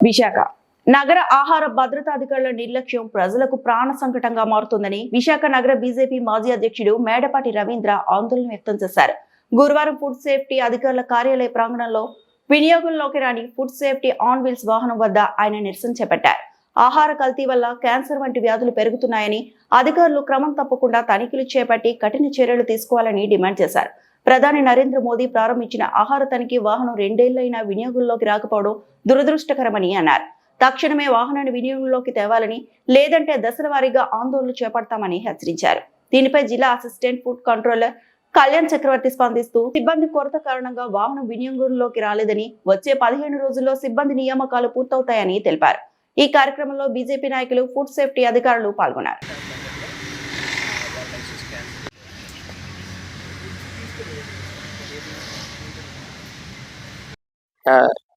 విశాఖ. నగర ఆహార భద్రతాధికారుల నిర్లక్ష్యం ప్రజలకు ప్రాణ సంకటంగా మారుతుందని విశాఖ నగర బీజేపీ మాజీ అధ్యక్షుడు మేడపాటి రవీంద్ర ఆందోళన వ్యక్తం చేశారు. గురువారం ఫుడ్ సేఫ్టీ అధికారుల కార్యాలయ ప్రాంగణంలో వినియోగంలోకి రాని ఫుడ్ సేఫ్టీ ఆన్ వీల్స్ వాహనం వద్ద ఆయన నిరసన చేపట్టారు. ఆహార కల్తీ వల్ల క్యాన్సర్ వంటి వ్యాధులు పెరుగుతున్నాయని అధికారులు క్రమం తప్పకుండా తనిఖీలు చేపట్టి కఠిన చర్యలు తీసుకోవాలని డిమాండ్ చేశారు. ప్రధాని నరేంద్ర మోదీ ప్రారంభించిన ఆహార తనిఖీ వాహనం రెండేళ్ళైనా వినియోగంలోకి రాకపోవడం దురదృష్టకరమని అన్నారు. తక్షణమే వాహనాన్ని వినియోగంలోకి తేవాలని లేదంటే దశల వారీగా ఆందోళనలు చేపడతామని హెచ్చరించారు. దీనిపై జిల్లా assistant food controller Kalyan Chakravarthy స్పందిస్తూ సిబ్బంది కొరత కారణంగా వాహనం వినియోగంలోకి రాలేదని వచ్చే పదిహేను రోజుల్లో సిబ్బంది నియామకాలు పూర్తవుతాయని తెలిపారు. ఈ కార్యక్రమంలో బీజేపీ నాయకులు ఫుడ్ సేఫ్టీ అధికారులు పాల్గొన్నారు.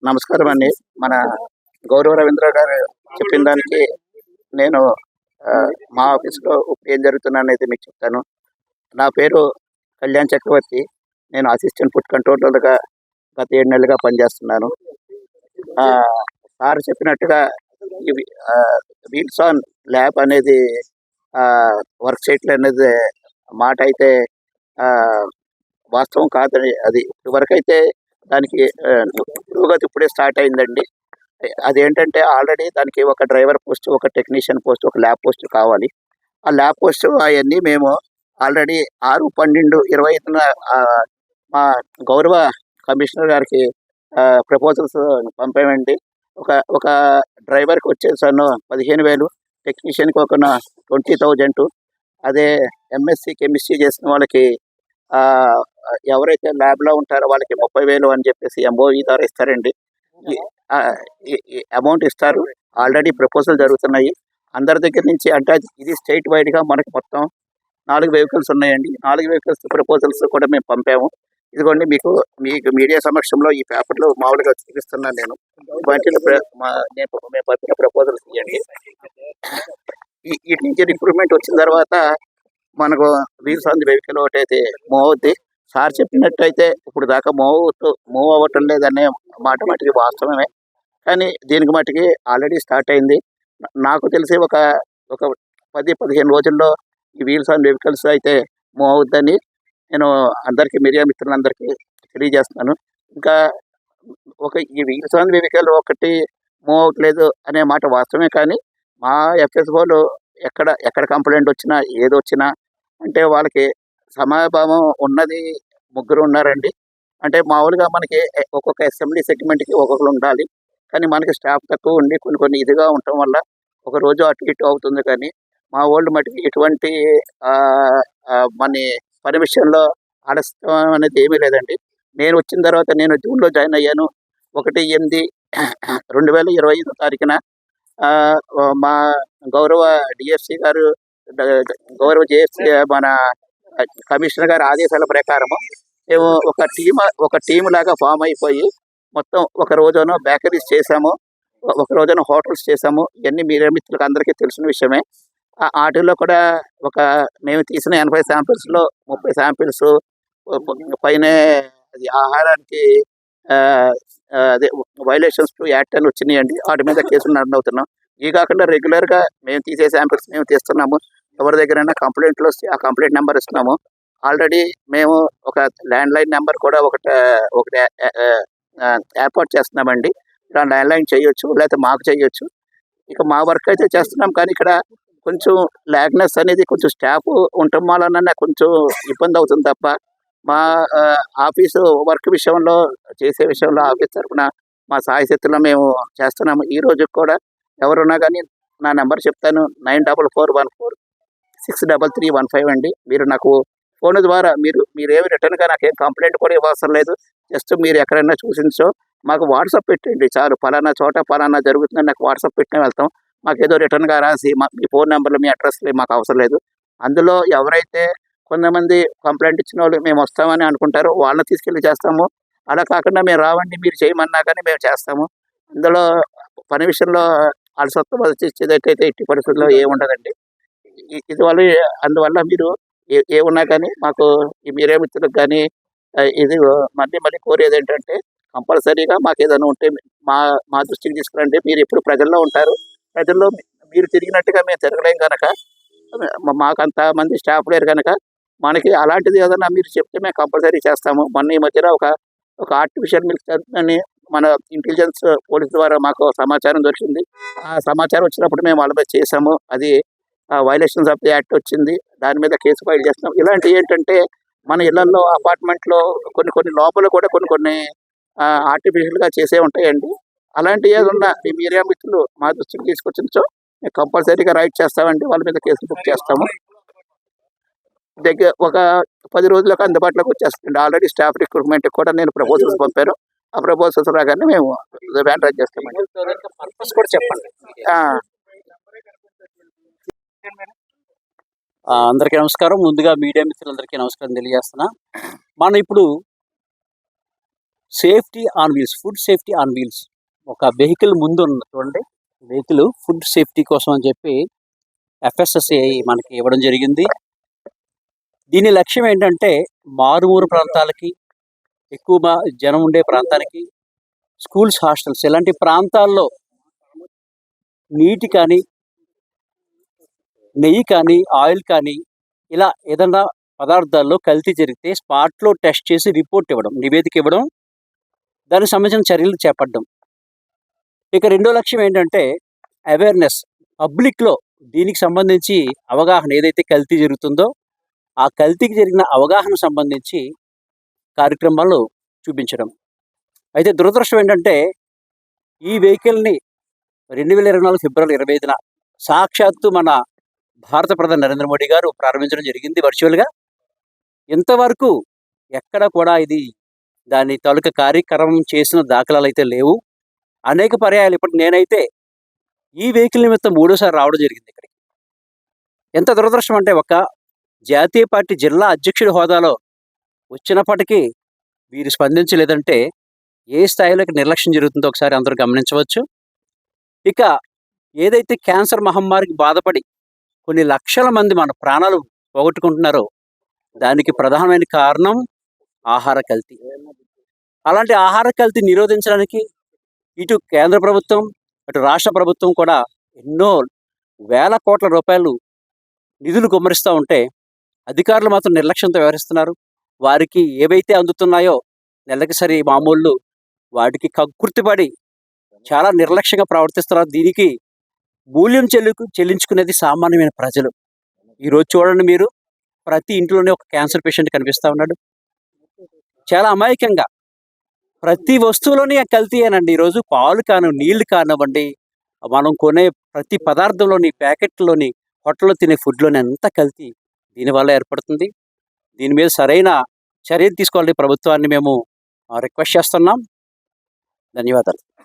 నమస్కారం అండి. మన గౌరవ రవీంద్ర గారు చెప్పిన దానికి నేను ఆ, మా ఆఫీస్లో ఏం జరుగుతున్నా అనేది మీకు చెప్తాను. నా పేరు కళ్యాణ్ చక్రవర్తి. నేను అసిస్టెంట్ ఫుడ్ కంట్రోలర్గా గత ఏడు నెలలుగా పనిచేస్తున్నాను. ఆ, సార్ చెప్పినట్టుగా ఇవి వీల్స్ ఆన్ ల్యాబ్ అనేది వర్క్ చేయట్లేదు అనేది మాట అయితే ఆ, వాస్తవం కాదని అది ఇప్పటివరకు అయితే దానికి పురోగతి ఇప్పుడే స్టార్ట్ అయిందండి. అదేంటంటే ఆల్రెడీ దానికి ఒక డ్రైవర్ పోస్ట్ ఒక టెక్నీషియన్ పోస్ట్ ఒక ల్యాబ్ పోస్ట్ కావాలి. ఆ ల్యాబ్ పోస్ట్ అవన్నీ మేము ఆల్రెడీ ఆరు పన్నెండు ఇరవై ఐదున మా గౌరవ కమిషనర్ గారికి ప్రపోజల్స్ పంపామండి. ఒక ఒక డ్రైవర్కి వచ్చేసాను పదిహేను వేలు టెక్నీషియన్కి ఒక ట్వంటీ థౌజండ్. అదే ఎంఎస్సి కెమిస్ట్రీ చేసిన వాళ్ళకి ఆ, ఎవరైతే ల్యాబ్లో ఉంటారో వాళ్ళకి ముప్పై వేలు అని చెప్పేసి ఎంఓఈ ద్వారా ఇస్తారండి. అమౌంట్ ఇస్తారు. ఆల్రెడీ ప్రపోజల్ జరుగుతున్నాయి. అందరి దగ్గర నుంచి అంటే ఇది స్టేట్ వైడ్గా మనకి మొత్తం నాలుగు వెహికల్స్ ఉన్నాయండి. నాలుగు వెహికల్స్ ప్రపోజల్స్ కూడా మేము పంపాము. ఇదిగోండి మీకు మీకు మీడియా సమక్షంలో ఈ పేపర్లో మామూలుగా చూపిస్తున్నాను నేను. వాటిని నేను మేము పంపిన ప్రపోజల్స్ ఇవ్వండి. వీటి నుంచి ఇంప్రూవ్మెంట్ వచ్చిన తర్వాత మనకు వీల్స్ ఆన్ ది వెహికల్ ఒకటైతే మూవ్ అవుద్ది సార్ చెప్పినట్టయితే ఇప్పుడు దాకా మూవ్ మూవ్ అవ్వటం లేదనే మాట మటుకి వాస్తవమే. కానీ దీనికి మటుకి ఆల్రెడీ స్టార్ట్ అయింది. నాకు తెలిసి ఒక ఒక పది పదిహేను రోజుల్లో ఈ వీల్స్ ఆన్ వెహికల్స్ అయితే మూవ్ అవుద్దని నేను అందరికీ మీడియా మిత్రులందరికీ తెలియజేస్తున్నాను. ఇంకా ఒక ఈ వీల్స్ ఆన్ వెహికల్ ఒకటి మూవ్ అవ్వట్లేదు అనే మాట వాస్తవమే. కానీ మా ఎఫ్ఎస్ఓలు ఎక్కడ ఎక్కడ కంప్లైంట్ వచ్చినా ఏది వచ్చినా అంటే వాళ్ళకి సమయభావం ఉన్నది ముగ్గురు ఉన్నారండి. అంటే మామూలుగా మనకి ఒక్కొక్క అసెంబ్లీ సెగ్మెంట్కి ఒక్కొక్కరు ఉండాలి. కానీ మనకి స్టాఫ్ తక్కువ ఉండి కొన్ని కొన్ని ఇదిగా ఉండటం వల్ల ఒక రోజు అటు ఇటు అవుతుంది కానీ మా ఓల్డ్ మటుకు ఎటువంటి ఆ, మన పని విషయంలో ఆలస్యం అనేది ఏమీ లేదండి. నేను వచ్చిన తర్వాత నేను జూన్లో జాయిన్ అయ్యాను. ఒకటి ఎనిమిది రెండు వేల ఇరవై ఐదు తారీఖున ఆ, మా గౌరవ డిఎస్సి గారు గౌరవ జేఎస్సి మన కమిషనర్ గారి ఆదేశాల ప్రకారము మేము ఒక టీమ్ ఒక టీం లాగా ఫామ్ అయిపోయి మొత్తం ఒక రోజున బేకరీస్ చేసాము ఒక రోజున హోటల్స్ చేసాము ఇవన్నీ మీరే మిత్రులకు అందరికీ తెలిసిన విషయమే. ఆ వాటిల్లో కూడా ఒక మేము తీసిన ఎనభై శాంపిల్స్లో ముప్పై శాంపిల్స్ పైన అది ఆహారానికి ఆ, అదే వైలేషన్స్ టు యాక్ట్ అని వచ్చినాయండి. వాటి మీద కేసులు నమోదు అవుతున్నాం. ఇవి కాకుండా రెగ్యులర్గా మేము తీసే శాంపిల్స్ మేము తీస్తున్నాము. ఎవరి దగ్గరైనా కంప్లైంట్లు వస్తే ఆ కంప్లైంట్ నెంబర్ ఇస్తున్నాము. ఆల్రెడీ మేము ఒక ల్యాండ్ లైన్ నెంబర్ కూడా ఒకటి ఒకటి ఏర్పాటు చేస్తున్నామండి. ఇలా ల్యాండ్ లైన్ చేయొచ్చు లేకపోతే మాకు చేయొచ్చు. ఇక మా వర్క్ అయితే చేస్తున్నాం కానీ ఇక్కడ కొంచెం లాగ్నెస్ అనేది కొంచెం స్టాఫ్ ఉండటం వలన కొంచెం ఇబ్బంది అవుతుంది తప్ప మా ఆఫీసు వర్క్ విషయంలో చేసే విషయంలో ఆఫీస్ తరఫున మా సాయశక్తిలో మేము చేస్తున్నాము. ఈ రోజు కూడా ఎవరున్నా కానీ నా నెంబర్ చెప్తాను nine double four one four. Six double three one five అండి. మీరు నాకు ఫోన్ ద్వారా మీరు మీరేమి రిటర్న్గా నాకు ఏం కంప్లైంట్ కూడా ఇవ్వాల్సిన లేదు. జస్ట్ మీరు ఎక్కడైనా చూసించో మాకు వాట్సాప్ పెట్టండి చాలు. ఫలానా చోట ఫలానా జరుగుతుందని నాకు వాట్సాప్ పెట్టిన వెళ్తాం. మాకు ఏదో రిటర్న్గా రాసి మా మీ ఫోన్ నెంబర్లు మీ అడ్రస్ మాకు అవసరం లేదు. అందులో ఎవరైతే కొంతమంది కంప్లైంట్ ఇచ్చిన వాళ్ళు మేము వస్తామని అనుకుంటారో వాళ్ళని తీసుకెళ్ళి చేస్తాము. అలా కాకుండా మేము రావండి మీరు చేయమన్నా కానీ మేము చేస్తాము. అందులో పని విషయంలో అలసత్వం వచ్చేదైతే ఇట్టి పరిస్థితుల్లో ఏముండదండి. ఇది వల్ల అందువల్ల మీరు ఏ- ఏమున్నా కానీ మాకు మీరే మిత్రులకు కానీ ఇది మళ్ళీ మళ్ళీ కోరేది ఏంటంటే కంపల్సరీగా మాకు ఏదైనా ఉంటే మా మా దృష్టికి తీసుకురండి. మీరు ఎప్పుడు ప్రజల్లో ఉంటారు. ప్రజల్లో మీరు తిరిగినట్టుగా మేము తిరగలేం కనుక మాకు మాకంత మంది స్టాఫ్ లేరు కనుక మనకి అలాంటిది ఏదైనా మీరు చెప్తే మేము కంపల్సరీ చేస్తాము. మొన్న ఈ మధ్యన ఒక ఒక ఆర్టిఫిషియల్ మిల్క్ అని మన ఇంటెలిజెన్స్ పోలీస్ ద్వారా మాకు సమాచారం దొరికింది. ఆ సమాచారం వచ్చినప్పుడు మేము వాళ్ళ మీద చేసాము అది వైలేషన్స్ ఆఫ్ ది యాక్ట్ వచ్చింది. దాని మీద కేసు ఫైల్ చేస్తున్నాం. ఇలాంటివి ఏంటంటే మన ఇళ్ళలో అపార్ట్మెంట్లో కొన్ని కొన్ని లోపల కూడా కొన్ని కొన్ని ఆర్టిఫిషియల్గా చేసే ఉంటాయండి. అలాంటి ఏదన్నా మీ మీడియా మిత్రులు మా దృష్టికి తీసుకొచ్చించో మేము కంపల్సరీగా రైట్ చేస్తామండి. వాళ్ళ మీద కేసు బుక్ చేస్తాము. దగ్గర ఒక పది రోజులకు అందుబాటులోకి వచ్చేస్తుంది ఆల్రెడీ స్టాఫ్ రిక్రూట్మెంట్ కూడా నేను ప్రపోజల్స్ పంపాను. ఆ ప్రపోజల్స్ రాగానే మేము వ్యాన్ రైడ్ చేస్తామండి. పర్పస్ కూడా చెప్పండి ఆ, ఆ, అందరికీ నమస్కారం. ముందుగా మీడియా మిత్రులందరికీ నమస్కారం తెలియజేస్తున్నా. మనం ఇప్పుడు safety on wheels food safety on wheels ఒక వెహికల్ ముందు ఉన్న చూడండి వెహికల్ ఫుడ్ సేఫ్టీ కోసం అని చెప్పి ఎఫ్ఎస్ఎస్ఏ మనకి ఇవ్వడం జరిగింది. దీని లక్ష్యం ఏంటంటే మారుమూరు ప్రాంతాలకి ఎక్కువ జనం ఉండే ప్రాంతానికి స్కూల్స్ హాస్టల్స్ ఇలాంటి ప్రాంతాల్లో నీటి కానీ నెయ్యి కానీ ఆయిల్ కానీ ఇలా ఏదన్నా పదార్థాల్లో కల్తీ జరిగితే స్పాట్లో టెస్ట్ చేసి రిపోర్ట్ ఇవ్వడం నివేదిక ఇవ్వడం దానికి సంబంధించిన చర్యలు చేపట్టడం. ఇక రెండో లక్ష్యం ఏంటంటే అవేర్నెస్. పబ్లిక్లో దీనికి సంబంధించి అవగాహన ఏదైతే కల్తీ జరుగుతుందో ఆ కల్తీకి జరిగిన అవగాహన సంబంధించి కార్యక్రమాలు చూపించడం. అయితే దురదృష్టం ఏంటంటే ఈ వెహికల్ని రెండు వేల ఇరవై నాలుగు ఫిబ్రవరి ఇరవై ఐదున సాక్షాత్తు మన భారత ప్రధాని నరేంద్ర మోడీ గారు ప్రారంభించడం జరిగింది వర్చువల్గా ఇంతవరకు ఎక్కడ కూడా ఇది దాని తాలూకా కార్యక్రమం చేసిన దాఖలాలు అయితే లేవు. అనేక పర్యాయాలు ఇప్పుడు నేనైతే ఈ వెహికల్ నిమిత్తం మూడోసారి రావడం జరిగింది ఇక్కడికి. ఎంత దురదృష్టం అంటే ఒక జాతీయ పార్టీ జిల్లా అధ్యక్షుడి హోదాలో వచ్చినప్పటికీ వీరు స్పందించలేదంటే ఏ స్థాయిలోకి నిర్లక్ష్యం జరుగుతుందో ఒకసారి అందరూ గమనించవచ్చు. ఇక ఏదైతే క్యాన్సర్ మహమ్మారికి బాధపడి కొన్ని లక్షల మంది మన ప్రాణాలు పోగొట్టుకుంటున్నారో. దానికి ప్రధానమైన కారణం ఆహార కల్తీ. అలాంటి ఆహార కల్తీ నిరోధించడానికి ఇటు కేంద్ర ప్రభుత్వం అటు రాష్ట్ర ప్రభుత్వం కూడా ఎన్నో వేల కోట్ల రూపాయలు నిధులు గుమ్మరిస్తూ ఉంటే అధికారులు మాత్రం నిర్లక్ష్యంతో వ్యవహరిస్తున్నారు. వారికి ఏవైతే అందుతున్నాయో నెలకి సరి మామూళ్ళు వాటికి కక్కుర్తిపడి చాలా నిర్లక్ష్యంగా ప్రవర్తిస్తున్నారు. దీనికి మూల్యం చెల్లి చెల్లించుకునేది సామాన్యమైన ప్రజలు. ఈరోజు చూడండి మీరు ప్రతి ఇంట్లోనే ఒక క్యాన్సర్ పేషెంట్ కనిపిస్తూ ఉన్నాడు. చాలా అమాయకంగా. ప్రతి వస్తువులోని కల్తీ అనండి ఈరోజు పాలు కాను నీళ్ళు కానివ్వండి మనం కొనే ప్రతి పదార్థంలోని ప్యాకెట్లోని హోటల్లో తినే ఫుడ్లోని అంత కల్తీ. దీనివల్ల ఏర్పడుతుంది. దీని మీద సరైన చర్యలు తీసుకోవాలని ప్రభుత్వాన్ని మేము రిక్వెస్ట్ చేస్తున్నాం. ధన్యవాదాలు.